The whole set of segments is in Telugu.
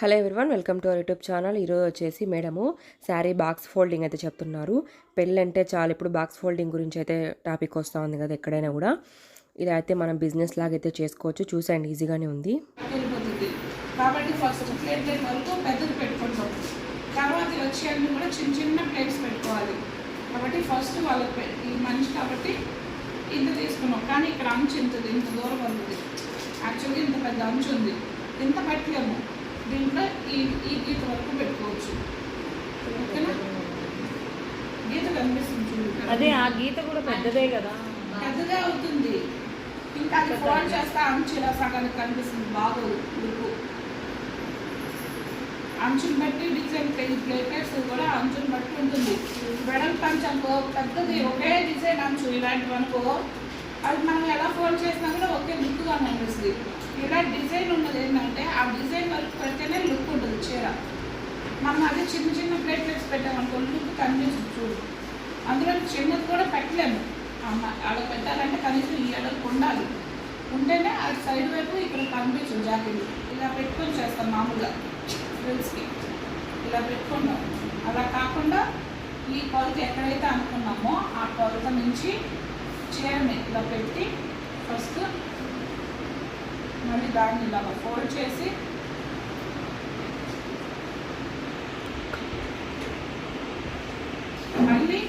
Hello everyone welcome to our YouTube channel ఈరోజు వచ్చేసి మేడము శారీ బాక్స్ ఫోల్డింగ్ అయితే చెప్తున్నారు. పెళ్ళి అంటే చాలా ఇప్పుడు బాక్స్ ఫోల్డింగ్ గురించి అయితే టాపిక్ వస్తూ ఉంది కదా ఎక్కడైనా కూడా. ఇది అయితే మనం బిజినెస్ లాగా అయితే చేసుకోవచ్చు. చూసండి ఈజీగానే ఉంది. కాబట్టి ఫస్ట్ ప్లేట్ వరకు పెద్దది పెట్టుకుంటాం. తర్వాత వచ్చేయన్నీ కూడా చిన్న చిన్న ప్లేట్స్ పెట్టుకోవాలి. కాబట్టి ఫస్ట్ వాళ్ళకి ఈ మనిషి కాబట్టి ఇంత తీసుకున్నాం. కానీ ఇక్కడ అంచు ఇంత ఇంత దూరం ఉంది. యాక్చువల్గా ఇంత పెద్ద అంచు ఉంది. ఇంత పెట్టలేము. దీంట్లో ఈ ఈ గీత వరకు పెట్టుకోవచ్చు. ఓకేనా? గీత కనిపిస్తుంది అదే ఆ గీత కూడా పెద్దదే కదా. పెద్దదే అవుతుంది. ఇంకా అది ఫోల్డ్ చేస్తే అంచు ఇలా సగానికి కనిపిస్తుంది. బాగోదు లుక్ అంచుని బట్టి డిజైన్ ప్లేటెట్స్ కూడా అంచుని బట్టి ఉంటుంది. వెడల్ పంచ్ అనుకో పెద్దది ఒకే డిజైన్ అంచు ఇలాంటివి అనుకో అది మనం ఎలా ఫోల్డ్ చేసినా కూడా ఒకే లుక్గా అనిపిస్తుంది ఇలా డిజైన్ ఉన్నది ఏంటంటే ఆ డిజైన్ వరకు పెడితేనే లుక్ ఉంటుంది చీర. మనం అది చిన్న చిన్న ప్లేట్లెట్స్ పెట్టామనుకో లుక్ కనిపిస్తుంది చూడు. అందులో చిన్నది కూడా పెట్టలేము. అమ్మ అలా పెట్టాలంటే కనీసం ఈ ఎడలకు ఉండాలి. ఉంటేనే అది సైడ్ వైపు ఇక్కడ కనిపించు జాకెట్. ఇలా పెట్టుకొని చేస్తాం మామూలుగా ఫ్రిల్స్కి. ఇలా పెట్టుకుంటాం అలా కాకుండా ఈ కొలత ఎక్కడైతే అనుకున్నామో ఆ కొలత నుంచి చీరని ఇలా పెట్టి ఫస్ట్ మళ్ళీ దాన్ని ఇలా ఫోల్డ్ చేసి మళ్ళీ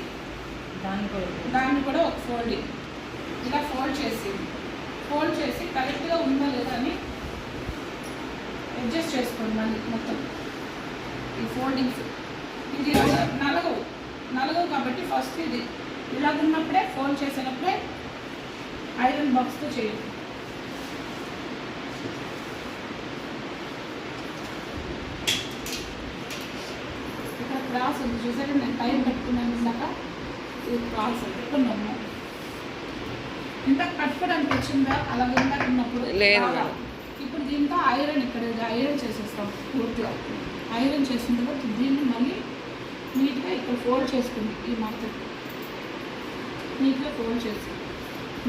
దాన్ని కూడా దాన్ని కూడా ఒక ఫోల్డింగ్. ఇలా ఫోల్డ్ చేసి ఫోల్డ్ చేసి కరెక్ట్గా ఉందా లేదా అని అడ్జస్ట్ చేసుకోండి మళ్ళీ మొత్తం. ఈ ఫోల్డింగ్స్. ఇది నలగవు. నలగవు కాబట్టి ఫస్ట్ ఇది. ఇలా ఉన్నప్పుడే ఫోల్డ్ చేసినప్పుడే ఐరన్ బాక్స్తో చేయండి ఇక్కడ క్రాస్ ఉంది చూసారా? నేను టైం పెట్టుకున్నాను ఇందాక. ఇది క్రాస్ పెట్టుకున్నాము ఇందాక కట్టుకోవడానికి వచ్చిందా అలా ఇందాక ఉన్నప్పుడు లేదు. ఇప్పుడు దీంతో ఐరన్ ఇక్కడ ఐరన్ చేసేస్తాం పూర్తిగా ఐరన్ చేసిన తర్వాత దీన్ని మళ్ళీ నీట్గా ఇక్కడ ఫోల్డ్ చేసుకుంది ఈ మొత్తం నీట్గా ఫోల్డ్ చేసి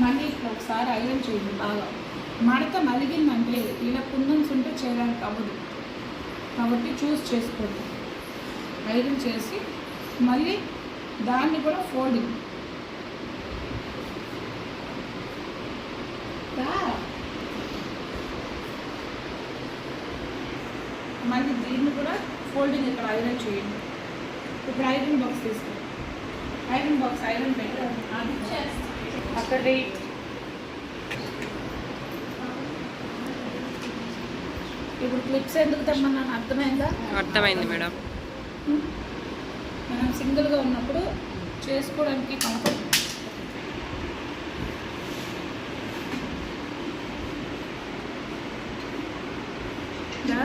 మళ్ళీ ఇక్కడ ఒకసారి ఐరన్ చేయండి బాగా. మడత నలిగిందంటే ఇలా కుందన్స్ ఉంటే చేయడానికి అవ్వదు. కాబట్టి చూస్ చేసుకోండి. ఐరన్ చేసి మళ్ళీ దాన్ని కూడా ఫోల్డింగ్. మళ్ళీ దీన్ని కూడా ఫోల్డింగ్ ఇక్కడ ఐరన్ చేయండి. ఇప్పుడు ఐరన్ బాక్స్ తీసుకోండి ఐరన్ బాక్స్ ఐరన్ పెట్టండి అది అక్కడ ఇప్పుడు క్లిప్స్ ఎందుకు తెమ్మన్నాను? అర్థమైందా? అర్థమైంది మేడం. మనం సింగిల్గా ఉన్నప్పుడు చేసుకోవడానికి కంఫర్ట్ దా.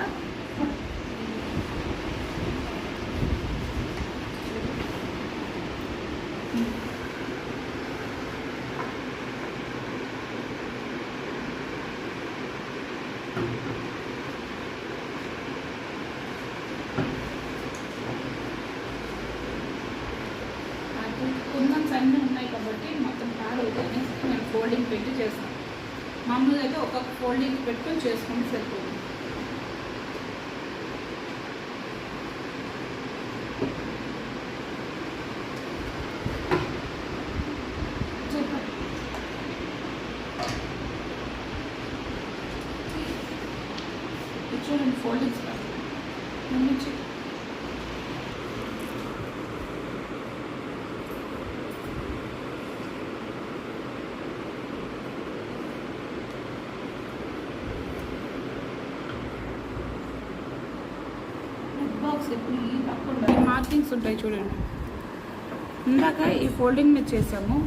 కుందన్స్ అన్నీ ఉన్నాయి కాబట్టి మొత్తం పాడవుతుంది నేను ఫోల్డింగ్ పెట్టి చేస్తాను మామూలుగా అయితే ఒక్కొక్క ఫోల్డింగ్ పెట్టుకొని చేసుకుంటే సరిపోతుంది చూడండి ఫోల్డింగ్స్ నుంచి నెట్ బాక్స్ ఎప్పుడు ఈ తప్పకుండా మార్కింగ్స్ ఉంటాయి చూడండి. ఇందాక ఈ ఫోల్డింగ్ మీద చేసాము.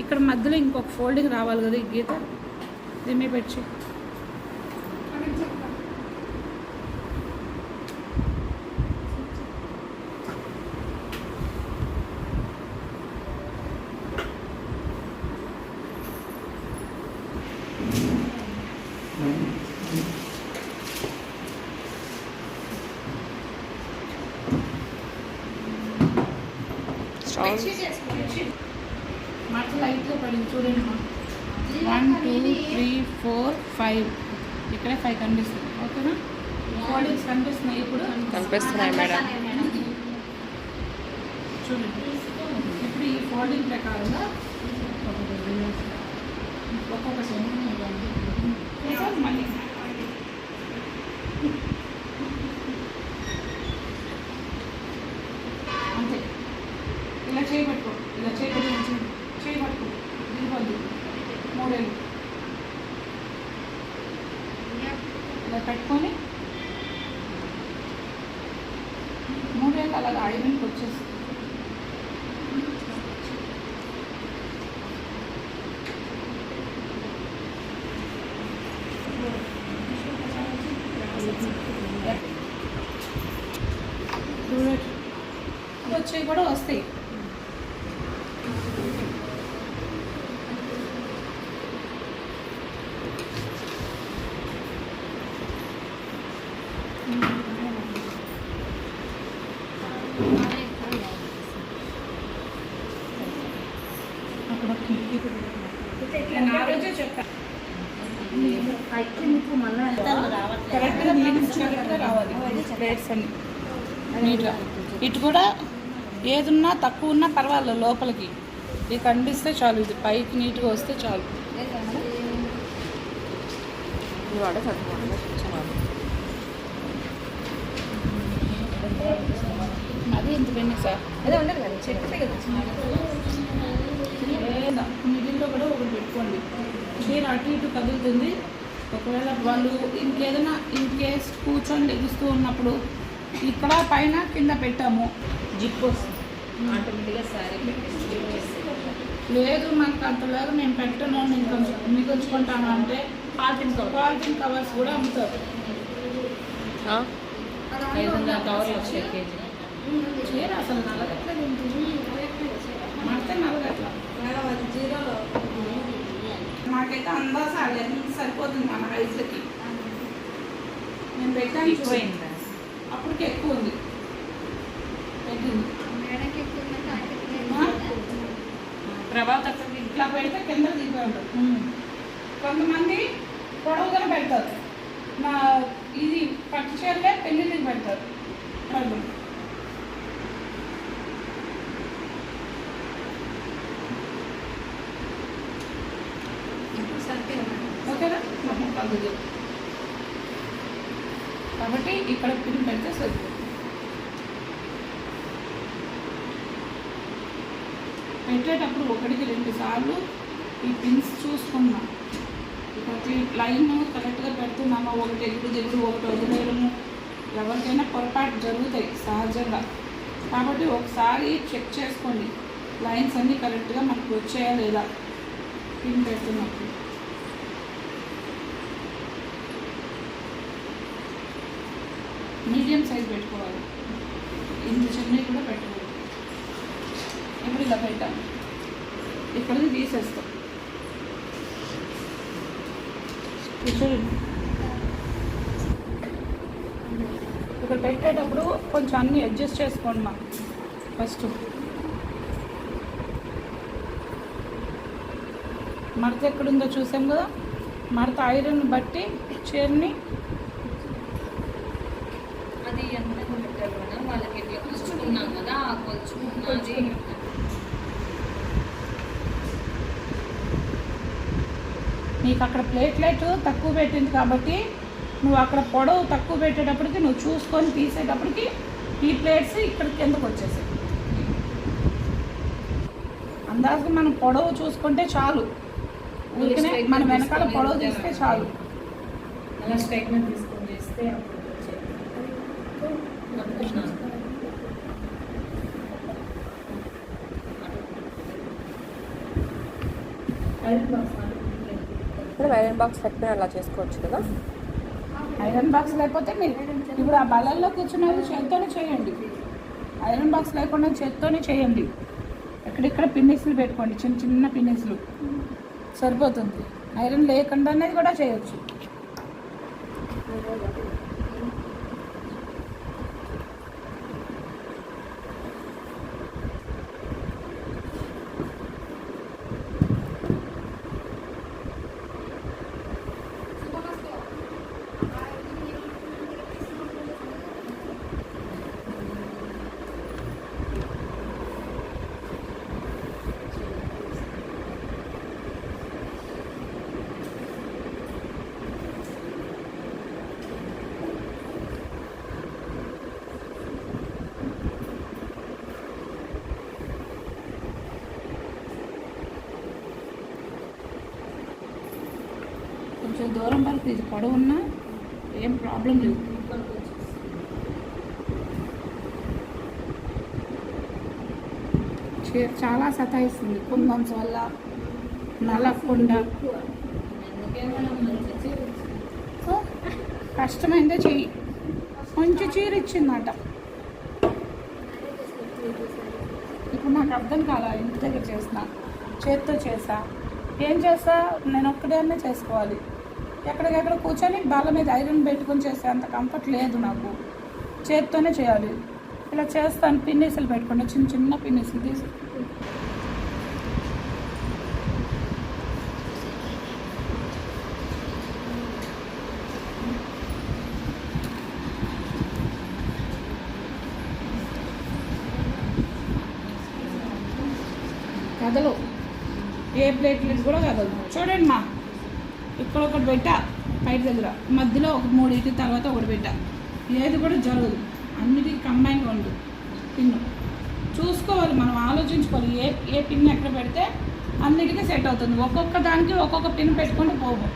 ఇక్కడ మధ్యలో ఇంకొక ఫోల్డింగ్ రావాలి కదా ఈ గీత? దీన్ని పెట్టి one two three four five ఇక్కడే ఫైవ్ కనిపిస్తుంది. ఓకేనా? ఫోల్డింగ్స్ కనిపిస్తున్నాయి ఇప్పుడు? కనిపిస్తున్నాయి మేడం. చూడండి. ఇప్పుడు ఈ ఫోల్డింగ్ ప్రకారంగా ఒక్కొక్క సెంటర్ మళ్ళీ అంతే ఇలా చేయబట్టుకో ఇలా చేయబట్టు చేయబట్టుకో దిగిపోద్ది మూడేళ్ళు. ఇలా పెట్టుకొని మూడేళ్ళు అలాగా ఐరన్కి వచ్చేసి వచ్చేవి కూడా వస్తాయి అక్కడ నేను ఆ రోజే చెప్పాను నీట్గా ఇటు కూడా ఏదున్నా తక్కువ ఉన్నా పర్వాలేదు లోపలికి. ఇది కనిపిస్తే చాలు ఇది పైకి నీట్గా వస్తే చాలు. అది ఎంత పెన్ని సార్? అదే ఉండదు కదా లేదా మిడిల్లో కూడా ఒకటి పెట్టుకోండి. చీర అటు ఇటు కదులుతుంది. ఒకవేళ వాళ్ళు ఇంకేదైనా ఇన్ కేస్ కూర్చొని లెగుస్తూ ఉన్నప్పుడు ఇక్కడ పైన కింద పెట్టాము. జిప్ వస్తుంది. ఆటోమేటిక్గా శారీ లేదు మనకు అంత లేదు. నేను పెట్టను. నేను కొంచెం మిగుల్చుకుంటాను అంటే పాలిథిన్ కవర్ పాలిథిన్ కవర్స్ కూడా అమ్ముతారు. ఐదు వందల కవర్లు వచ్చాయి కేజీ. చీర అసలు నలగట్లేదు. మడితే నలగట్లా. నాకైతే అందా సార్ సరిపోతుంది మన హైట్లకి నేను పెట్టాను చూడండి అప్పటికి ఎక్కువ ఉంది. తగ్గింది ప్రభాత్ ఇట్లా పెడితే కింద దిగిపోయి ఉంటుంది. కొంతమంది పొడవుగా పెడతారు. నా ఇది పట్టు చీరలే పెళ్ళిళ్ళకి పెడతారు వాళ్ళు ఓకేనా మొహం కాబట్టి ఇక్కడ పిన్ పెడితే సరిపోతుంది. పెట్టేటప్పుడు ఒకటికి రెండు సార్లు ఈ పిన్స్ చూసుకున్నాం ప్రతి లైన్ కరెక్ట్గా పెడుతున్నామా? ఒకటి ఎగుడు దిగుడు ఒకటి వదిలేయడము. ఎవరికైనా పొరపాటు జరుగుతాయి సహజంగా. కాబట్టి ఒకసారి చెక్ చేసుకోండి. లైన్స్ అన్నీ కరెక్ట్గా మనకు వచ్చాయా లేదా? పిన్ పెడుతున్నప్పుడు మీడియం సైజ్ పెట్టుకోవాలి. ఇంత చిన్నవి కూడా పెట్టకూడదు. ఇప్పుడు ఇలా పెట్టాం. ఇక్కడికి తీసేస్తాం. చూడండి ఇక్కడ పెట్టేటప్పుడు కొంచెం అన్నీ అడ్జస్ట్ చేసుకోండి మా ఫస్ట్. మడత ఎక్కడుందో చూసాం కదా? మడత ఐరన్ బట్టి చీరని అది ఎంత పెట్టారు మేడం వాళ్ళకి ఇట్లా కూర్చున్నాం కదా ఆ నీకు అక్కడ ప్లేట్లెట్ తక్కువ పెట్టింది కాబట్టి నువ్వు అక్కడ పొడవు తక్కువ పెట్టేటప్పటికి నువ్వు చూసుకొని తీసేటప్పటికి ఈ ప్లేట్స్ ఇక్కడ కిందకు వచ్చేసాయి. అందాజుగా మనం పొడవు చూసుకుంటే చాలు. ఊరికనే మన వెనకాల పొడవు తీస్తే చాలు. అలా స్ట్రైట్మెంట్ తీసుకొని చేస్తే అప్పుడు వచ్చేది. అనుకుంటున్నాను. ఐరన్ బాక్స్ అనుకుంటున్నాను. ఇప్పుడు ఐరన్ బాక్స్ పెట్టుకుని అలా చేసుకోవచ్చు కదా? ఐరన్ బాక్స్ లేకపోతే మీరు ఇప్పుడు ఆ బలల్లో కూర్చున్నది చేత్తోనే చేయండి. ఐరన్ బాక్స్ లేకుండా చేత్తోనే చేయండి. ఎక్కడిక్కడ పిన్నిస్లు పెట్టుకోండి చిన్న చిన్న పిన్నిస్లు సరిపోతుంది. ఐరన్ లేకుండా అనేది కూడా చేయొచ్చు. దూరం వరకు ఇది పొడవున్నా ఏం ప్రాబ్లం లేదు. చీర చాలా సతాయిస్తుంది కుందన్స్ వల్ల. నలగకుండా సో కష్టమైందే చెయ్యి. మంచి చీర ఇచ్చిందట. ఇప్పుడు నాకు అర్థం కాలా ఇంటి దగ్గర చేసిన చేత్తో చేసా. ఏం చేస్తా నేను ఒక్కదాన్నే చేసుకోవాలి. ఎక్కడికెక్కడ కూర్చొని బాల మీద ఐరన్ పెట్టుకొని చేసే అంత కంఫర్ట్ లేదు నాకు. చేత్తోనే చేయాలి. ఇలా చేస్తాను పిన్నీసులు పెట్టుకోండి చిన్న చిన్న పిన్నీసులు తీసి. కదలు. ఏ ప్లేట్లు కూడా కదలు. చూడండి మా. ఇక్కడ ఒకటి పెట్టా పైట దగ్గర. మధ్యలో ఒక మూడు ఇటు తర్వాత ఒకటి పెట్టా. ఏది కూడా జరగదు. అన్నిటికీ కంబైన్గా ఉండదు పిన్ను చూసుకోవాలి మనం ఆలోచించుకోవాలి. ఏ ఏ పిన్ ఎక్కడ పెడితే అన్నిటికీ సెట్ అవుతుంది. ఒక్కొక్క దానికి ఒక్కొక్క పిన్ పెట్టుకుంటూ పోవు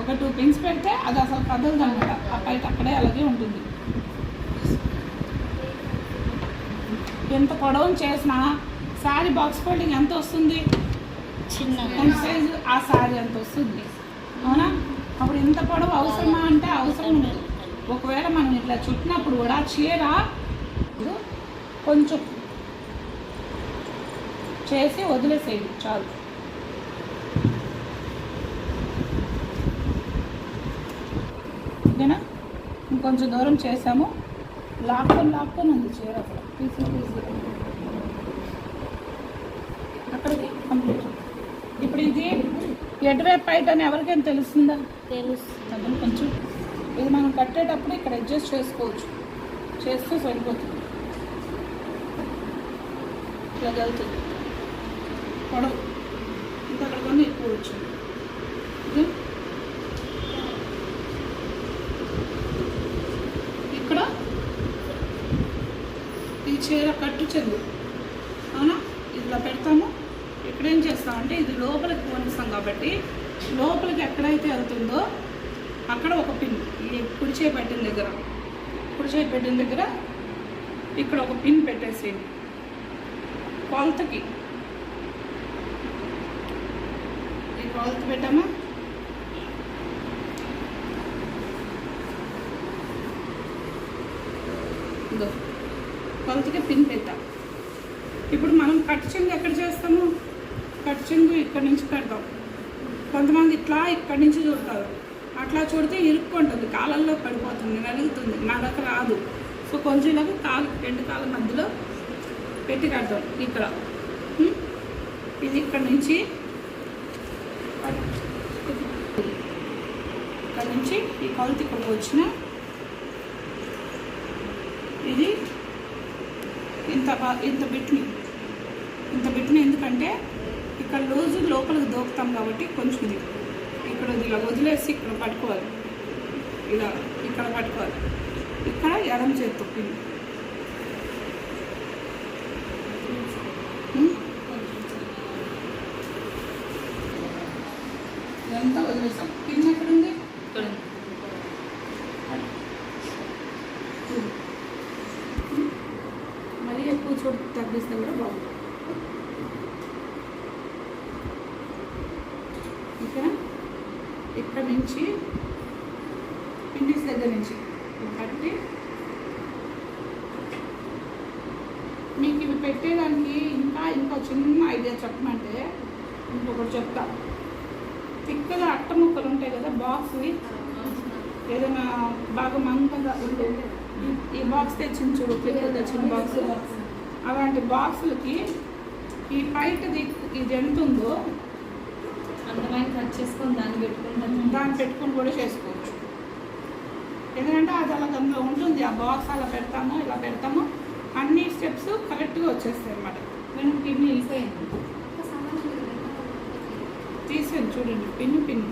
ఒక టూ పిన్స్ పెడితే అది అసలు కదలదు అనమాట ఆ పైట అక్కడే అలాగే ఉంటుంది. ఎంత పొడవును చేసినా శారీ బాక్స్ ఫోల్డింగ్ ఎంత వస్తుంది? ఎంత సైజు ఆ శారీ ఎంత వస్తుంది? అవునా? అప్పుడు ఇంత పొడవు అవసరమా అంటే అవసరం లేదు ఒకవేళ మనం ఇట్లా చుట్టినప్పుడు కూడా చీర కొంచెం చేసి వదిలేసేయండి చాలు. ఓకేనా? ఇంకొంచెం దూరం చేసాము. లాక్కొని లాక్కొని ఉంది చీర అక్కడ తీసి తీసి. అక్కడికి కంప్లీట్. ఇప్పుడు ఇది ఎటువైపు పైట అని ఎవరికైనా తెలుస్తుందా? తెలుసు. అదే కొంచెం ఇది మనం కట్టేటప్పుడు ఇక్కడ అడ్జస్ట్ చేసుకోవచ్చు. చేస్తే సరిపోతుంది. ఇట్లా వెళ్తుంది పొడవు. ఇంకా అక్కడ కొన్ని ఎక్కువ వచ్చింది? ఇక్కడ ఈ చీర కట్టు చెంగు అవునా ఇట్లా పెడతాము ఇక్కడ ఏం చేస్తామంటే ఇది లోపలికి పోనిస్తాం కాబట్టి లోపలికి ఎక్కడైతే వెళ్తుందో అక్కడ ఒక పిన్ ఈ కుడి చేయి పెట్టిన దగ్గర. కుడి చేయి పెట్టిన దగ్గర ఇక్కడ ఒక పిన్ పెట్టేసేయండి కొలతకి. ఈ కొలత పెట్టామా? ఇదో కొలతకి పిన్ పెట్టాం. ఇప్పుడు మనం కట్ చెంగు ఎక్కడ చేస్తాము? కట్ చెంగు ఇక్కడ నుంచి పెడతాం ఇట్లా ఇక్కడి నుంచి చూడతారు అట్లా చూడితే ఇరుక్కుంటుంది కాలంలో పడిపోతుంది నలుగుతుంది నడక రాదు. సో కొంచెం ఇలాగ కాలు రెండు కాళ్ళ మధ్యలో పెట్టి కడతాం ఇక్కడ. ఇది ఇక్కడ నుంచి ఇక్కడ నుంచి ఈ కొలత ఇక్కడికి వచ్చిన ఇది ఇంత ఇంత బిట్ని. ఇంత బిట్ని ఎందుకంటే ఇక్కడ రోజు లోపలికి దోపుతాం కాబట్టి కొంచెం ఇది. ఇక్కడ ఇలా వదిలేసి ఇక్కడ పట్టుకోవాలి. ఇలా ఇక్కడ పట్టుకోవాలి. ఇక్కడ ఎడం చేత్తో పిన్ ఉం? ఇదంతా వదిలేసాం పిన్ ఎక్కడుంది ఇక్కడ మరీ ఎక్కువ చోటు తగ్గిస్తే కూడా బాగుంటుంది ఇక్కడ ఇక్కడ నుంచి పిండిస్ దగ్గర నుంచి. కట్టి మీకు ఇవి పెట్టేదానికి ఇంకా ఇంకా చిన్న ఐడియా చెప్పమంటే ఇంకొకటి చెప్తా. తిక్కగా అట్ట ముక్కలు ఉంటాయి కదా బాక్స్వి ఏదైనా బాగా మందంగా ఉండే ఈ- ఈ బాక్స్ తెచ్చింది చూడు పిల్లలు తెచ్చిన బాక్స్ అలాంటి బాక్సులకి ఈ బయటది ఇది ఎంత ఉందో అందమైన కట్ చేసుకొని దాన్ని పెట్టుకుంటాను దాన్ని పెట్టుకొని కూడా చేసుకోవచ్చు. ఎందుకంటే అది అలా అందులో ఉంటుంది. ఆ బాక్స్ అలా పెడతాము ఇలా పెడతాము. అన్ని స్టెప్స్ కరెక్ట్గా వచ్చేస్తాయి అన్నమాట. మనం కిడ్నీ వెళ్ళిపోయింది తీసేయండి చూడండి. పిన్ను పిన్ను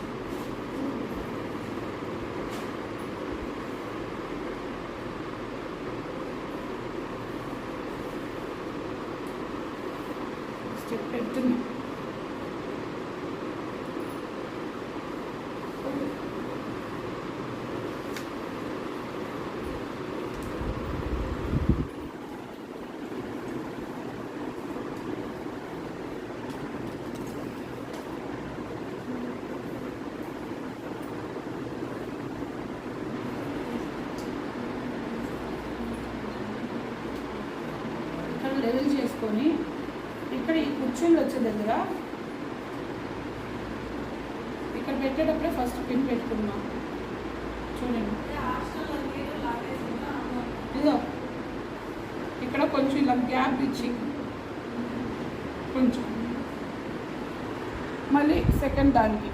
స్టెప్ పెడుతున్నా లెవెల్ చేసుకొని ఇక్కడ ఈ కుర్చీలు వచ్చే దగ్గర ఇక్కడ పెట్టేటప్పుడే ఫస్ట్ పిన్ పెట్టుకున్నాం. చూడండి. ఇదో ఇక్కడ కొంచెం ఇలా గ్యాప్ ఇచ్చి. కొంచెం. మళ్ళీ సెకండ్ దానికి.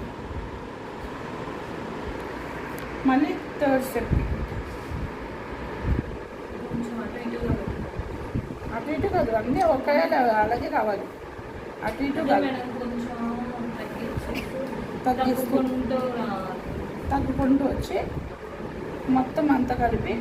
మళ్ళీ థర్డ్ స్టెప్కి కొంచెం అటు అటు ఇటు కాదు అన్నీ ఒకే అలాగే రావాలి. అటు ఇటు అంటే కాదు మేడం కొంచెం తగ్గించి తగ్గిస్తూ తగ్గుకుంటూ రావాలి తగ్గుకుంటూ వచ్చి మొత్తం అంతా కలిపి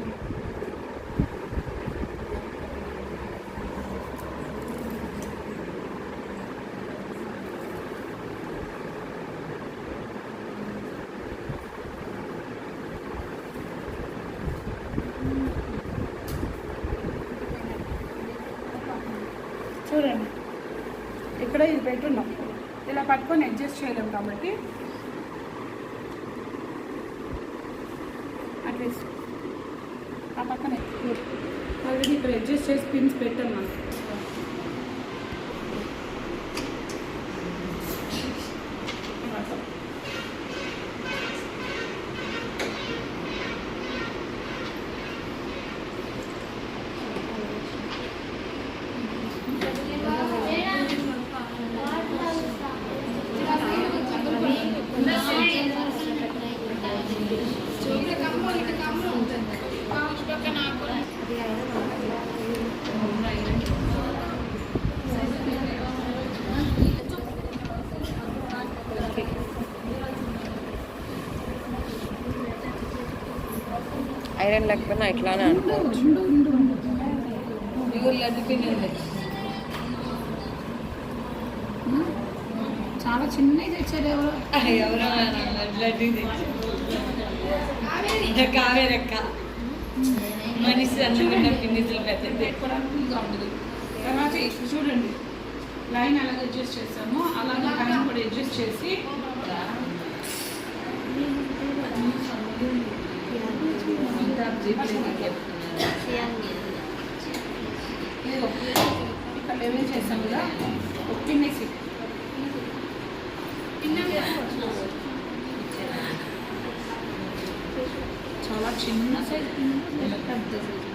చూడండి ఇక్కడ ఇది పెట్టున్నాం. ఇలా పట్టుకొని అడ్జస్ట్ చేయలేం కాబట్టి. అట్లీస్ట్ ఆ పక్కనే. ఆల్రెడీ ఇక్కడ అడ్జస్ట్ చేసి పిన్స్ పెట్టాను మనం. ఐరన్ లేకపోయినా ఇట్లానే అనుకోవచ్చు. చాలా చిన్నవి తెచ్చారు ఎవరో. కావేరక్క మనిషి అందుకున్న పెట్టుకోవడానికి తర్వాత చూడండి. లైన్ అలాగే అడ్జస్ట్ చేస్తాము అలాగే లైన్ కూడా అడ్జస్ట్ చేసి ఇక్కడ లెవెల్ చేస్తాం కదా తినేసి చాలా చిన్న సైజ్ పెద్ద సైజ్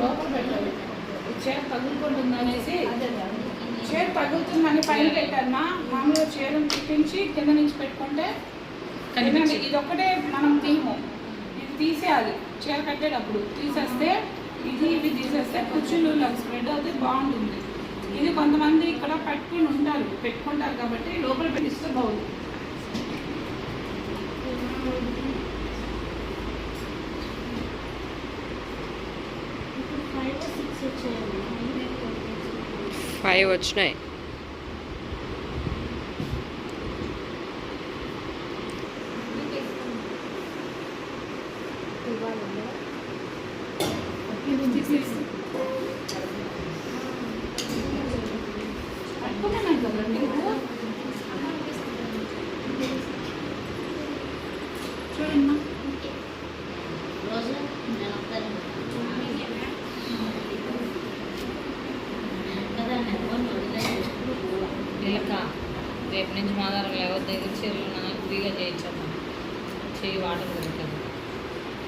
లోపల పెట్టాలి. ఈ చీర అదే చీర తగులుతుందని పైన పెట్టారమ్మా మామూలుగా చీరను తిప్పించి కింద నుంచి పెట్టుకుంటే కనిపించి. ఇది ఒక్కటే మనం తీయము. ఇది తీసేయాలి. చీర కట్టేటప్పుడు తీసేస్తే ఇది ఇవి తీసేస్తే కుర్చీలు స్ప్రెడ్ అవుతే బాగుంటుంది. ఇది కొంతమంది ఇక్కడ పెట్టుకుని ఉంటారు పెట్టుకుంటారు కాబట్టి లోపల పెట్టిస్తే బాగుంది ఫైవ్ వచ్చినాయి ఇది తీసేసి పట్టుకున్నాను కదండి ఇప్పుడు చూడమ్మా వీళ్ళక రేపు నుంచి మాదారం లేవద్దు దగ్గర చీరలు నాకు ఫ్రీగా చేయించాను వాటర్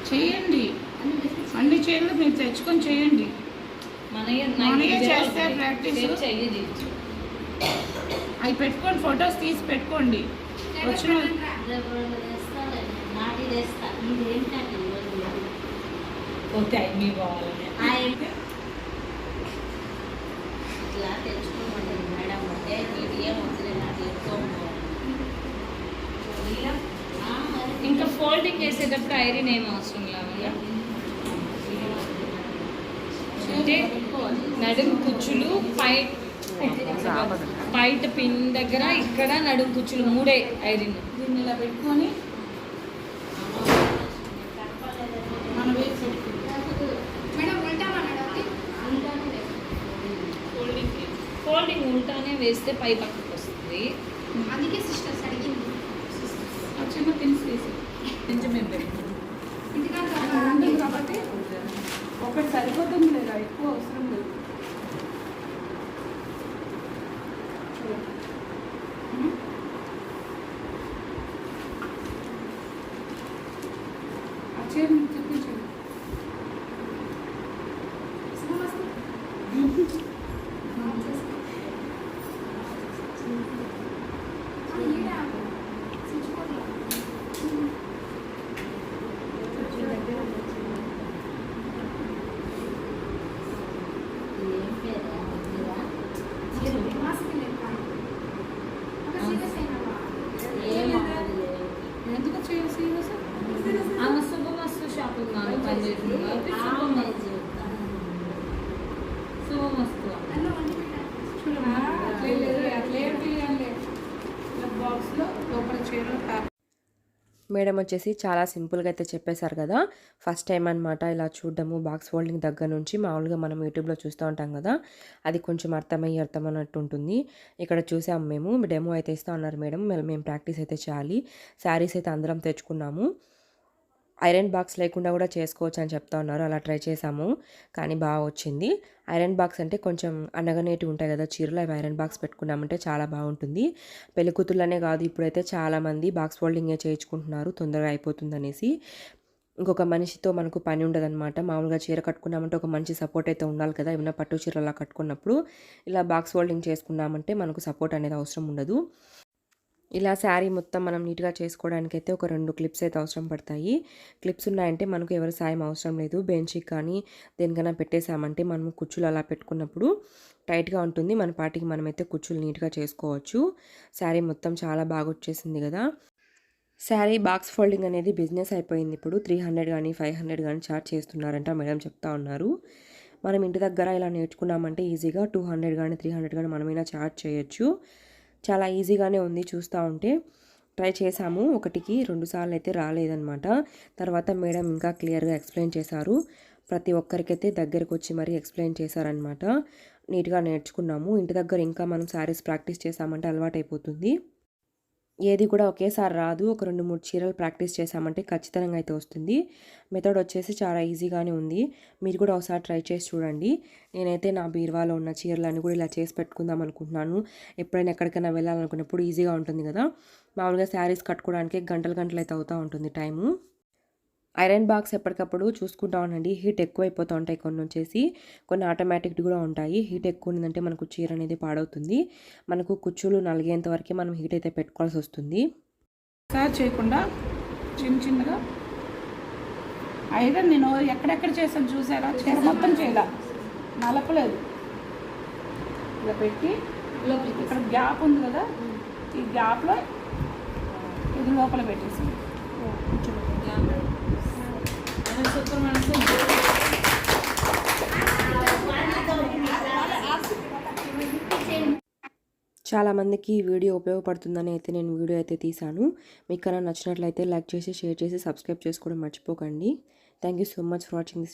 చేయండి. అన్ని చీరలు మీరు తెచ్చుకొని చేయండి. మనయ్య చేస్తే చేయొచ్చు అవి పెట్టుకొని ఫొటోస్ తీసి పెట్టుకోండి. వచ్చిన పోతే మీ పోవాలని. ఇంకా ఫోల్డింగ్ చేసేటప్పుడు ఐరన్ ఏం అవసరం లేవయ్యా అంటే నడుం కుచ్చులు పై పైట పిన్ దగ్గర ఇక్కడ నడుం కుచ్చులు మూడే ఐరన్. దీన్ని ఇలా పెట్టుకొని ఫోల్డింగ్ ఉంటానే వేస్తే పై పక్కకు వస్తుంది అందుకే సిస్టర్స్ అడిగింది ఒక చిన్న పిన్స్ తీసి కొంచెం మేము పెట్టుకుంటాం ఉంటుంది కాబట్టి ఒకటి సరిపోతుంది లేదా ఎక్కువ అవసరం లేదు ఉమ్. ఆ చీర నీకు చూపించండి ఎందుకు చేయాలి సీరియస్ ఆమె శుభమస్తు షాపింగ్ మాల్ పనిచేసింది కాబట్టి శుభమస్తు శుభమస్తు చూడమ్మా అట్లే లేదు అట్లే తీయండి బాక్స్లో లోపల చీరలు ప్యాక్ మేడం వచ్చేసి చాలా సింపుల్గా అయితే చెప్పేశారు కదా. ఫస్ట్ టైం అనమాట ఇలా చూడడము బాక్స్ ఫోల్డింగ్ దగ్గర నుంచి మామూలుగా మనం యూట్యూబ్లో చూస్తూ ఉంటాం కదా. అది కొంచెం అర్థమయ్యి అర్థం అన్నట్టు ఉంటుంది. ఇక్కడ చూసాము మేము డెమో అయితే ఇస్తా ఉన్నారు మేడం. మేము ప్రాక్టీస్ అయితే చేయాలి. శారీస్ అయితే అందరం తెచ్చుకున్నాము. ఐరన్ బాక్స్ లేకుండా కూడా చేసుకోవచ్చు అని చెప్తా ఉన్నారు. అలా ట్రై చేసాము కానీ బాగా వచ్చింది. ఐరన్ బాక్స్ అంటే కొంచెం అనగనేటివి ఉంటాయి కదా చీరలు. అవి ఐరన్ బాక్స్ పెట్టుకున్నామంటే చాలా బాగుంటుంది. పెళ్ళికూతుళ్ళనే కాదు ఇప్పుడైతే చాలామంది బాక్స్ ఫోల్డింగే చేయించుకుంటున్నారు. తొందరగా అయిపోతుంది అనేసి ఇంకొక మనిషితో మనకు పని ఉండదన్నమాట. మామూలుగా చీర కట్టుకున్నామంటే ఒక మంచి సపోర్ట్ అయితే ఉండాలి కదా. ఏమైనా పట్టు చీరలు అలా కట్టుకున్నప్పుడు. ఇలా బాక్స్ ఫోల్డింగ్ చేసుకున్నామంటే మనకు సపోర్ట్ అనేది అవసరం ఉండదు. ఇలా శారీ మొత్తం మనం నీట్గా చేసుకోవడానికి అయితే ఒక రెండు క్లిప్స్ అయితే అవసరం పడతాయి. క్లిప్స్ ఉన్నాయంటే మనకు ఎవరి సాయం అవసరం లేదు. బెంచ్కి కానీ దేనికైనా పెట్టేసామంటే మనం కుచ్చులు అలా పెట్టుకున్నప్పుడు టైట్గా ఉంటుంది. మన పాటికి మనమైతే కుచ్చులు నీట్గా చేసుకోవచ్చు. శారీ మొత్తం చాలా బాగా వచ్చేసింది కదా. శారీ బాక్స్ ఫోల్డింగ్ అనేది బిజినెస్ అయిపోయింది. ఇప్పుడు త్రీ హండ్రెడ్ కానీ ఫైవ్ హండ్రెడ్ కానీ చార్జ్ చేస్తున్నారంట మేడం చెప్తా ఉన్నారు. మనం ఇంటి దగ్గర ఇలా నేర్చుకున్నామంటే ఈజీగా టూ హండ్రెడ్ కానీ త్రీ హండ్రెడ్ కానీ మనమైనా చార్జ్ చేయొచ్చు. చాలా ఈజీగానే ఉంది చూస్తూ ఉంటే. ట్రై చేశాము. ఒకటికి రెండు సార్లు అయితే రాలేదన్నమాట. తర్వాత మేడం ఇంకా క్లియర్గా ఎక్స్ప్లెయిన్ చేశారు. ప్రతి ఒక్కరికైతే దగ్గరికి వచ్చి మరీ ఎక్స్ప్లెయిన్ చేశారనమాట నీట్గా నేర్చుకున్నాము. ఇంటి దగ్గర ఇంకా మనం శారీస్ ప్రాక్టీస్ చేసామంటే అలవాటు అయిపోతుంది ఏది కూడా ఒకేసారి రాదు. ఒక రెండు మూడు చీరలు ప్రాక్టీస్ చేశామంటే ఖచ్చితంగా అయితే వస్తుంది. మెథడ్ వచ్చేసి చాలా ఈజీగానే ఉంది. మీరు కూడా ఒకసారి ట్రై చేసి చూడండి. నేనైతే నా బీరువాలో ఉన్న చీరలన్నీ కూడా ఇలా చేసి పెట్టుకుందాం అనుకుంటున్నాను. ఎప్పుడైనా ఎక్కడికైనా వెళ్ళాలనుకున్నప్పుడు ఈజీగా ఉంటుంది కదా. మామూలుగా శారీస్ కట్టుకోవడానికి గంటలు గంటలు అయితే అవుతూ ఉంటుంది టైము. ఐరన్ బాక్స్ ఎప్పటికప్పుడు చూసుకుంటా ఉండండి. హీట్ ఎక్కువ అయిపోతూ ఉంటాయి కొన్ని వచ్చేసి. కొన్ని ఆటోమేటిక్ కూడా ఉంటాయి. హీట్ ఎక్కువ ఉందంటే మనకు చీర అనేది పాడవుతుంది. మనకు కుచ్చులు నలిగేంత వరకే మనం హీట్ అయితే పెట్టుకోవాల్సి వస్తుంది. సార్ చేయకుండా చిన్న చిన్నగా. ఐరన్ నేను ఎక్కడెక్కడ చేశాను చూసారా? చీర మొత్తం చేయాల? నలపలేదు. ఇలా పెట్టి ఇక్కడ గ్యాప్ ఉంది కదా? ఈ గ్యాప్లో ఇది లోపల పెట్టేసి. సూపర్ మనసు చాలామందికి ఈ వీడియో ఉపయోగపడుతుందని అయితే నేను వీడియో అయితే తీశాను. మీకు కన్నా నచ్చినట్లయితే లైక్ చేసి షేర్ చేసి సబ్స్క్రైబ్ చేసుకోవడం మర్చిపోకండి. Thank you so much for watching this